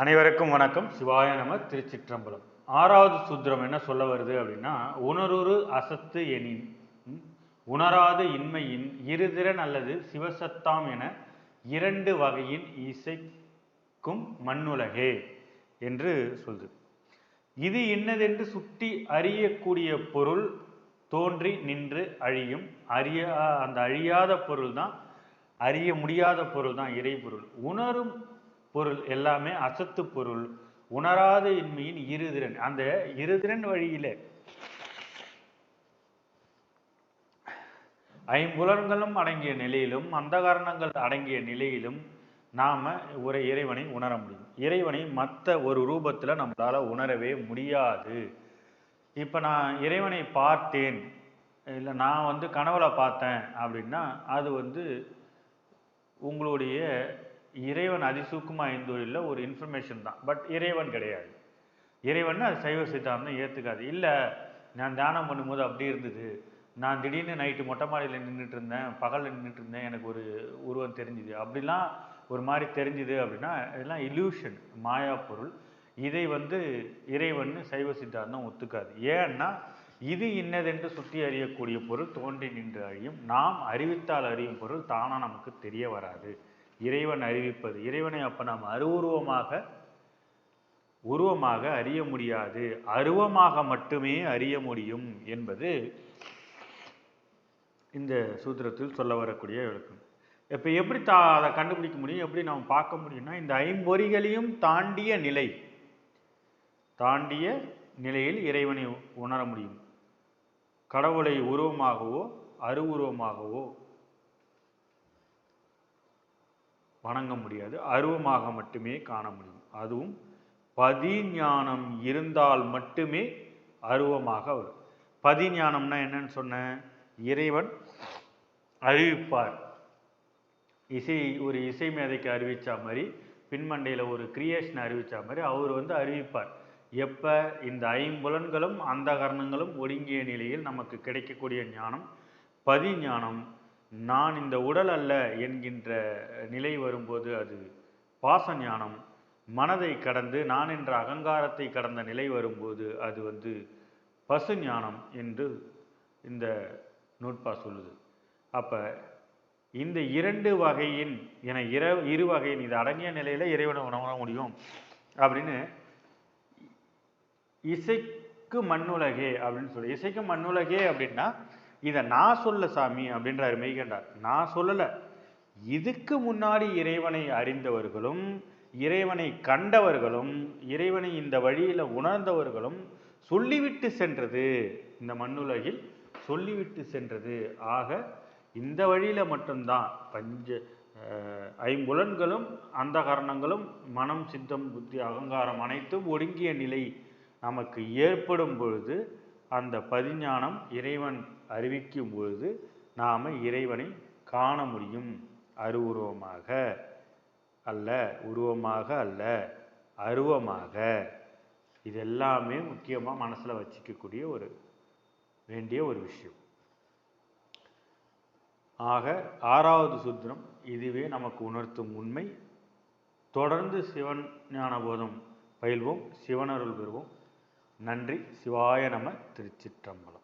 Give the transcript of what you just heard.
அனைவருக்கும் வணக்கம். சிவாய நம திருச்சிற்றம்பலம். ஆறாவது சூத்திரம் என்ன சொல்ல வருது அப்படின்னா உணருரு அசத்து எனின் உணராது இன்மையின் இருதிறன் அல்லது சிவசத்தாம் என இரண்டு வகையின் இசைக்கும் மண்ணுலகே என்று சொல்து. இது இன்னதென்று சுட்டி அறியக்கூடிய பொருள் தோன்றி நின்று அழியும். அறிய அந்த அழியாத பொருள் தான் அறிய முடியாத பொருள் தான் இறைபொருள். உணரும் பொருள் எல்லாமே அசத்து பொருள். உணராத இன்மையின் இருதிறன். அந்த இருதிறன் வழியில ஐம்புலன்களும் அடங்கிய நிலையிலும் அந்தகரணங்கள் அடங்கிய நிலையிலும் நாம ஒரு இறைவனை உணர முடியும். இறைவனை மற்ற ஒரு ரூபத்துல நம்மளால உணரவே முடியாது. இப்ப நான் இறைவனை பார்த்தேன். இல்லை நான் வந்து கனவுல பார்த்தேன் அப்படின்னா அது வந்து உங்களுடைய இறைவன் அதிசூக்கமாக ஐந்தொழில ஒரு இன்ஃபர்மேஷன் தான். பட் இறைவன் கிடையாது. இறைவன் அது சைவ சித்தாந்தம் ஏற்றுக்காது இல்லை நான் தியானம் பண்ணும்போது அப்படி இருந்தது. நான் திடீர்னு நைட்டு மொட்டை மாடியில் நின்றுட்டு இருந்தேன். பகலில் நின்றுட்டு இருந்தேன். எனக்கு ஒரு உருவம் தெரிஞ்சுது. அப்படிலாம் ஒரு மாதிரி தெரிஞ்சுது அப்படின்னா இதெல்லாம் இல்யூஷன் மாயா பொருள். இதை வந்து இறைவன் சைவ சித்தாந்தம் ஒத்துக்காது. ஏன்னா இது இன்னதென்று சுற்றி அறியக்கூடிய பொருள் தோன்றி நின்று அழியும் நாம் அறிவித்தால் அறியும் பொருள் தானாக நமக்கு தெரிய வராது. இறைவன் அறிவிப்பது. இறைவனை அப்போ நாம் அருவுருவமாக உருவமாக அறிய முடியாது. அருவமாக மட்டுமே அறிய முடியும் என்பது இந்த சூத்திரத்தில் சொல்ல வரக்கூடிய விளக்கம். இப்போ எப்படி தா அதை கண்டுபிடிக்க முடியும்? எப்படி நாம் பார்க்க முடியும்னா இந்த ஐம்பொறிகளையும் தாண்டிய நிலை தாண்டிய நிலையில் இறைவனை உணர முடியும். கடவுளை உருவமாகவோ அருவுருவமாகவோ வணங்க முடியாது. அருவமாக மட்டுமே காண முடியும். அதுவும் பதிஞானம் இருந்தால் மட்டுமே அருவமாக வரும். பதிஞானம்னா என்னன்னு சொன்னேன் இறைவன் அறிவிப்பார் இசை ஒரு இசை மேதைக்கு அறிவிச்சா மாதிரி பின்மண்டையில் ஒரு கிரியேஷன் அறிவிச்சா மாதிரி அவர் வந்து அறிவிப்பார். எப்போ? இந்த ஐம்புலன்களும் அந்த கரணங்களும் ஒடுங்கிய நிலையில் நமக்கு கிடைக்கக்கூடிய ஞானம் பதிஞானம் நான் இந்த உடல் அல்ல என்கின்ற நிலை வரும்போது அது பாச ஞானம் மனதை கடந்து நான் என்ற அகங்காரத்தை கடந்த நிலை வரும்போது அது வந்து பசு ஞானம் என்று இந்த நூற்பா சொல்லுது. அப்போ இந்த இரண்டு வகையின் என இர இரு வகையின் இது அடங்கிய நிலையில் இறைவனை உணர முடியும் அப்படின்னு இசைக்கு மண்ணுலகே அப்படின்னு சொல்லி இசைக்கு மண்ணுலகே அப்படின்னா இதை நான் சொல்ல சாமி அப்படின்றாரு மெய்கண்டார். நான் சொல்லலை. இதுக்கு முன்னாடி இறைவனை அறிந்தவர்களும் இறைவனை கண்டவர்களும் இறைவனை இந்த வழியில் உணர்ந்தவர்களும் சொல்லிவிட்டு சென்றது. இந்த மண்ணுலகில் சொல்லிவிட்டு சென்றது. ஆக இந்த வழியில் மட்டும்தான் பஞ்ச ஐம்புலன்களும் அந்த கரணங்களும் மனம் சித்தம் புத்தி அகங்காரம் அனைத்தும் ஒடுங்கிய நிலை நமக்கு ஏற்படும் பொழுது அந்த பதிஞானம் இறைவன் அறிவிக்கும் பொழுது நாம் இறைவனை காண முடியும். அருவுருவமாக அல்ல உருவமாக அல்ல அருவமாக. இது எல்லாமே முக்கியமாக மனசில் வச்சுக்கக்கூடிய ஒரு வேண்டிய ஒரு விஷயம். ஆக ஆறாவது சூத்திரம் இதுவே நமக்கு உணர்த்தும் உண்மை. தொடர்ந்து சிவன் ஞானபோதம் பயில்வோம் சிவனருள் பெறுவோம். நன்றி. சிவாய நம திருச்சிற்றம்பலம்.